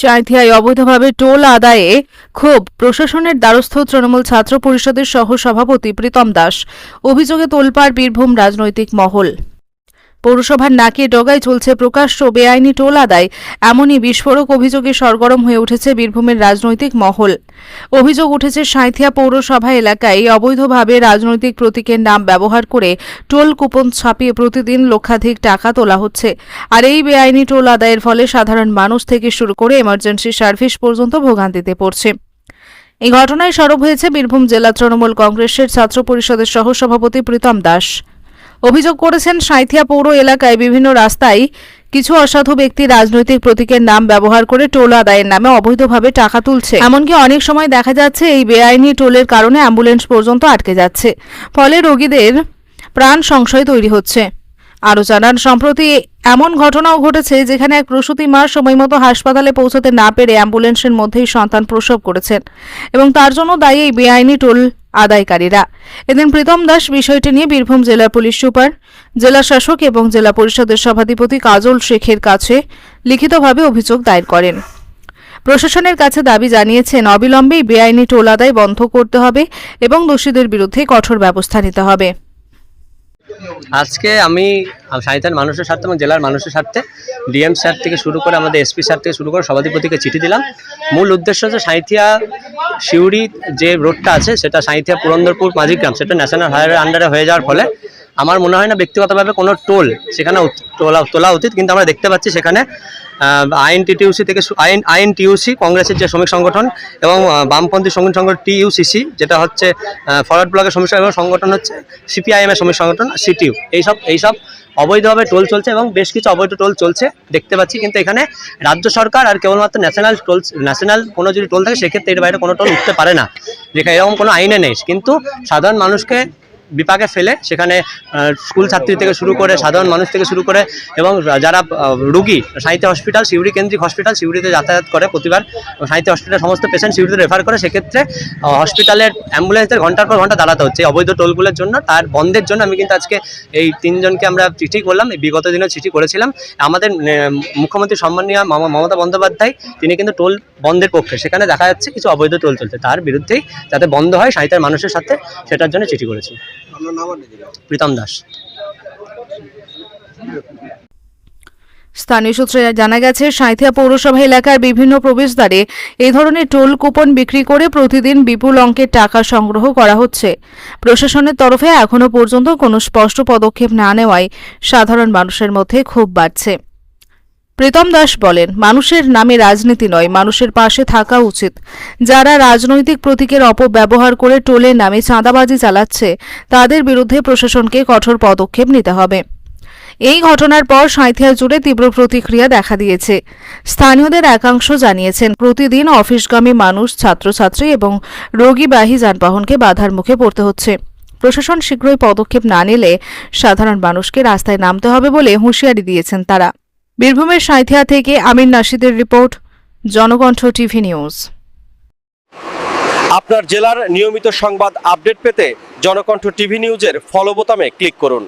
সাঁথিয়ায় অবৈধভাবে টোল আদায়ে ক্ষোভ। প্রশাসনের দ্বারস্থ তৃণমূল ছাত্র পরিষদের সহ সভাপতি প্রীতম দাস। অভিযোগে তোলপাড় বীরভূম রাজনৈতিক মহল। পৌরসভার নাকে ডগায় চলছে প্রকাশ্য বেআইনি টোল আদায়। এমনই বিস্ফোরক অভিযোগে সরগরম হয়ে উঠেছে বীরভূমের রাজনৈতিক মহল। অভিযোগ উঠেছে সাঁথিয়া পৌরসভা এলাকায় অবৈধভাবে রাজনৈতিক প্রতীকের নাম ব্যবহার করে টোল কুপন ছাপিয়ে প্রতিদিন লক্ষাধিক টাকা তোলা হচ্ছে। আর এই বেআইনি টোল আদায়ের ফলে সাধারণ মানুষ থেকে শুরু করে এমার্জেন্সি সার্ভিস পর্যন্ত ভোগান্তিতে পড়ছে। এই ঘটনায় সরব হয়েছে বীরভূম জেলা তৃণমূল কংগ্রেসের ছাত্র পরিষদের সহ সভাপতি প্রীতম দাস। অভিযোগ করেছেন সাঁথিয়া পৌর এলাকায় বিভিন্ন রাস্তায় কিছু অসাধু ব্যক্তি রাজনৈতিক প্রতীকের নাম ব্যবহার করে টোল আদায়ের নামে অবৈধভাবে টাকা তুলছে। এমনকি অনেক সময় দেখা যাচ্ছে এই বেআইনি টোলের কারণে অ্যাম্বুলেন্স পর্যন্ত আটকে যাচ্ছে। ফলে রোগীদের প্রাণ সংশয় তৈরি হচ্ছে। আরও জানান, সম্প্রতি এমন ঘটনাও ঘটেছে যেখানে এক প্রসূতি মা সময়মতো হাসপাতালে পৌঁছতে না পেরে অ্যাম্বুলেন্সের মধ্যেই সন্তান প্রসব করেছেন এবং তার জন্য দায়ী এই বেআইনি টোল আদায়কারীরা। এদিন প্রীতম দাস বিষয়টি নিয়ে বীরভূম জেলা পুলিশ সুপার, জেলা শাসক এবং জেলা পরিষদের সভাধিপতি কাজল শেখের কাছে লিখিতভাবে অভিযোগ দায়ের করেন। প্রশাসনের কাছে দাবি জানিয়েছেন, অবিলম্বেই বেআইনি টোল আদায় বন্ধ করতে হবে এবং দোষীদের বিরুদ্ধে কঠোর ব্যবস্থা নিতে হবে। আজকে আমি সাহিত্যের মানুষের স্বার্থে এবং জেলার মানুষের স্বার্থে ডিএম স্যার থেকে শুরু করে আমাদের এসপি স্যার থেকে শুরু করে সভাধিপতিকে চিঠি দিলাম। মূল উদ্দেশ্য হচ্ছে সাঁইথিয়া শিউরি যে রোডটা আছে, সেটা সাঁইথিয়া পুরন্দরপুর মাঝিগ্রাম, সেটা ন্যাশনাল হাইওয়ে আন্ডারে হয়ে যাওয়ার ফলে আমার মনে হয় না ব্যক্তিগতভাবে কোনো টোল সেখানে তোলা তোলা উচিত, কিন্তু আমরা দেখতে পাচ্ছি সেখানে আইন টিটিউসি থেকে আইন আইন টিউসি কংগ্রেসের যে শ্রমিক সংগঠন এবং বামপন্থী শ্রমিক সংগঠন টিইউসিসি, যেটা হচ্ছে ফরওয়ার্ড ব্লকের শ্রমিক এবং সংগঠন হচ্ছে সিপিআইএম এর শ্রমিক সংগঠন, সিটিউ। এইসব এইসব অবৈধভাবে টোল চলছে এবং বেশ কিছু অবৈধ টোল চলছে, দেখতে পাচ্ছি, কিন্তু এখানে রাজ্য সরকার আর কেবলমাত্র ন্যাশনাল টোল ন্যাশনাল কোনো যদি টোল থাকে, সেক্ষেত্রে এর বাইরে কোনো টোল উঠতে পারে না। যেখানে এরকম কোনো আইনে নেই। কিন্তু সাধারণ মানুষকে বিপাকে ফেলে, সেখানে স্কুল ছাত্রী থেকে শুরু করে, সাধারণ মানুষ থেকে শুরু করে এবং যারা রুগী, সাহিত্য হসপিটাল, সিউড়ি কেন্দ্রিক হসপিটাল সিউড়িতে যাতায়াত করে প্রতিবার, সাহিত্য হসপিটাল সমস্ত পেশেন্ট সিউড়িতে রেফার করে, সেক্ষেত্রে হসপিটালের অ্যাম্বুলেন্সের ঘণ্টার পর ঘণ্টা দাঁড়াতে হচ্ছে। অবৈধ টোলগুলোর জন্য, তার বন্ধের জন্য আমি কিন্তু আজকে এই তিনজনকে আমরা চিঠি করলাম বিগত দিনেও চিঠি করেছিলাম। আমাদের মুখ্যমন্ত্রী সম্মানীয় মম- মমতা বন্দ্যোপাধ্যায়, তিনি কিন্তু টোল বন্ধের পক্ষে, সেখানে দেখা যাচ্ছে কিছু অবৈধ টোল চলছে। তার বিরুদ্ধেই যাতে বন্ধ হয়, সাহিত্যের মানুষের সাথে, সেটার জন্য চিঠি করেছি। প্রীতম দাস। স্থানীয় সূত্রে জানা গেছে সাঁথিয়া পৌরসভা এলাকার বিভিন্ন প্রবেশদ্বারে এই ধরনের টোল কুপন বিক্রি করে প্রতিদিন বিপুল অঙ্কের টাকা সংগ্রহ করা হচ্ছে। প্রশাসনের তরফে এখনও পর্যন্ত কোনো স্পষ্ট পদক্ষেপ না নেওয়ায় সাধারণ মানুষের মধ্যে ক্ষোভ বাড়ছে। প্রীতম দাস বলেন, মানুষের নামে রাজনীতি নয়, মানুষের পাশে থাকা উচিত। যারা রাজনৈতিক প্রতীকের অপব্যবহার করে টোলের নামে চাঁদাবাজি চালাচ্ছে, তাদের বিরুদ্ধে প্রশাসনকে কঠোর পদক্ষেপ নিতে হবে। এই ঘটনার পর সাঁথিয়া জুড়ে তীব্র প্রতিক্রিয়া দেখা দিয়েছে। স্থানীয়দের একাংশ জানিয়েছেন, প্রতিদিন অফিসগামী মানুষ, ছাত্রছাত্রী এবং রোগীবাহী যানবাহনকে বাধার মুখে পড়তে হচ্ছে। প্রশাসন শীঘ্রই পদক্ষেপ না নিলে সাধারণ মানুষকে রাস্তায় নামতে হবে বলে হুঁশিয়ারি দিয়েছেন তারা। বীরভূমের সাঁথিয়া থেকে আমির নাসিদের রিপোর্ট, জনকণ্ঠ টিভি নিউজ। আপনার জেলার নিয়মিত সংবাদ আপডেট পেতে জনকণ্ঠ টিভি নিউজের ফলো বোতামে ক্লিক করুন।